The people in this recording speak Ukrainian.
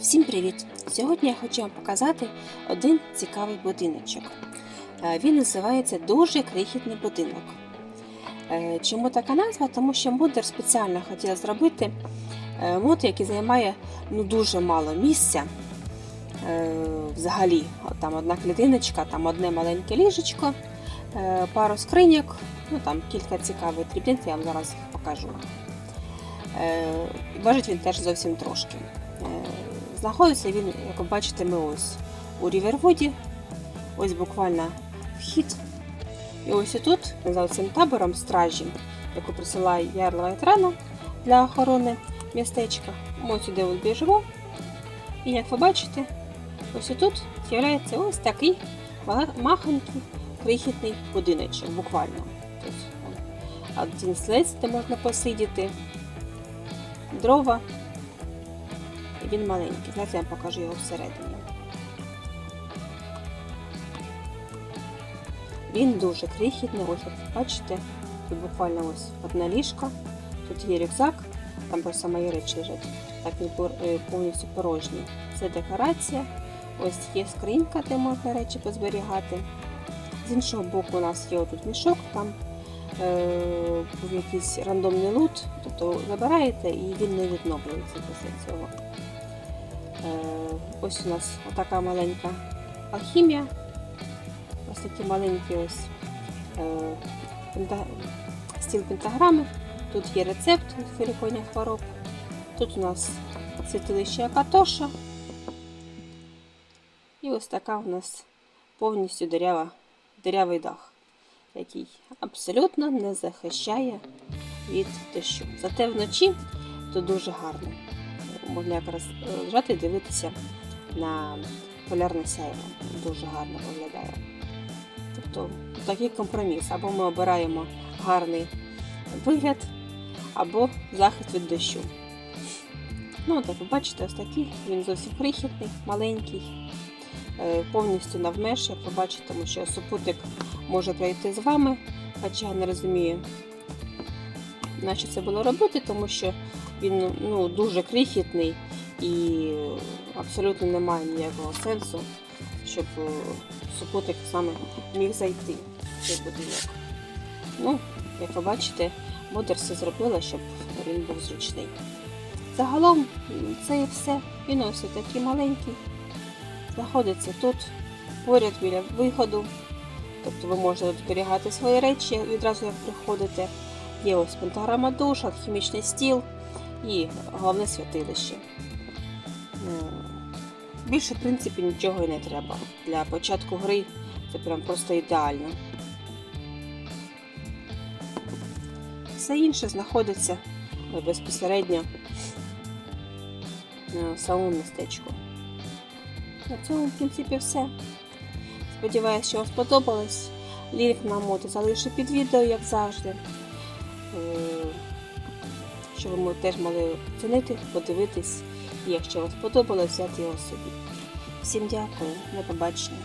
Всім привіт! Сьогодні я хочу вам показати один цікавий будиночок. Е, Він називається Дуже крихітний будинок. Е, Чому така назва? Тому що модер спеціально хотіла зробити е, мод, який займає ну, дуже мало місця. Взагалі, там одна клітиночка, там одне маленьке ліжечко, пару скриньок, ну там кілька цікавих дрібниць, я вам зараз покажу. Важить він теж зовсім трошки. Знаходиться він, як ви бачите, ми ось у Рівервуді. Ось буквально вхід. І ось тут, за цим табором стражі, яку присилає Ярла Вайтрана для охорони містечка. Ось сюди от біжимо. І як ви бачите, ось тут з'являється ось такий мала- крихітний будиночок, буквально. Тут один слиз, де можна посидіти, дрова. Він маленький. Зараз я вам покажу його всередині. Він дуже крихітний, ось як бачите, тут буквально ось одна ліжка, тут є рюкзак, там просто мої речі лежать. Так він е, повністю порожній. Це декорація. Ось є скринька, де можна речі позберігати. З іншого боку у нас є отут мішок, там е, був якийсь рандомний лут, тобто забираєте і він не відновлюється після цього. Е, ось у нас така маленька алхімія. Ось такі маленькі ось е, стіл пентаграми. Тут є рецепт від хвороб. Тут у нас святилище Акатоша. І ось така у нас повністю дирява, дирявий дах, який абсолютно не захищає від дощу. Зате вночі тут дуже гарно. Можна якраз е, лежати і дивитися на полярне сяйво. Дуже гарно виглядає. Тобто такий компроміс. Або ми обираємо гарний вигляд, або захист від дощу. Ну, так ви бачите, ось такий, він зовсім крихітний, маленький, е, повністю навмеш, як ви бачите, тому що супутник може прийти з вами, хоча я не розумію, на що це було робити, тому що він ну, дуже крихітний і абсолютно немає ніякого сенсу, щоб е, супутник саме міг зайти в цей будинок. Ну, як ви бачите, модер все зробила, щоб він був зручний. Загалом це і все. Він ось такий маленький. Знаходиться тут, поряд біля виходу. Тобто ви можете зберігати свої речі відразу як приходите. Є ось пентаграма душ, алхімічний стіл і головне святилище. Більше, в принципі, нічого і не треба. Для початку гри це прям просто ідеально. Все інше знаходиться е, безпосередньо е, в самому містечку. На цьому, в принципі, все. Сподіваюсь, що вам сподобалось. Лінк на моду залишу під відео, як завжди. Е, Щоб ви теж могли оцінити, подивитись. І якщо вам сподобалось, взяти його собі. Всім дякую, до побачення.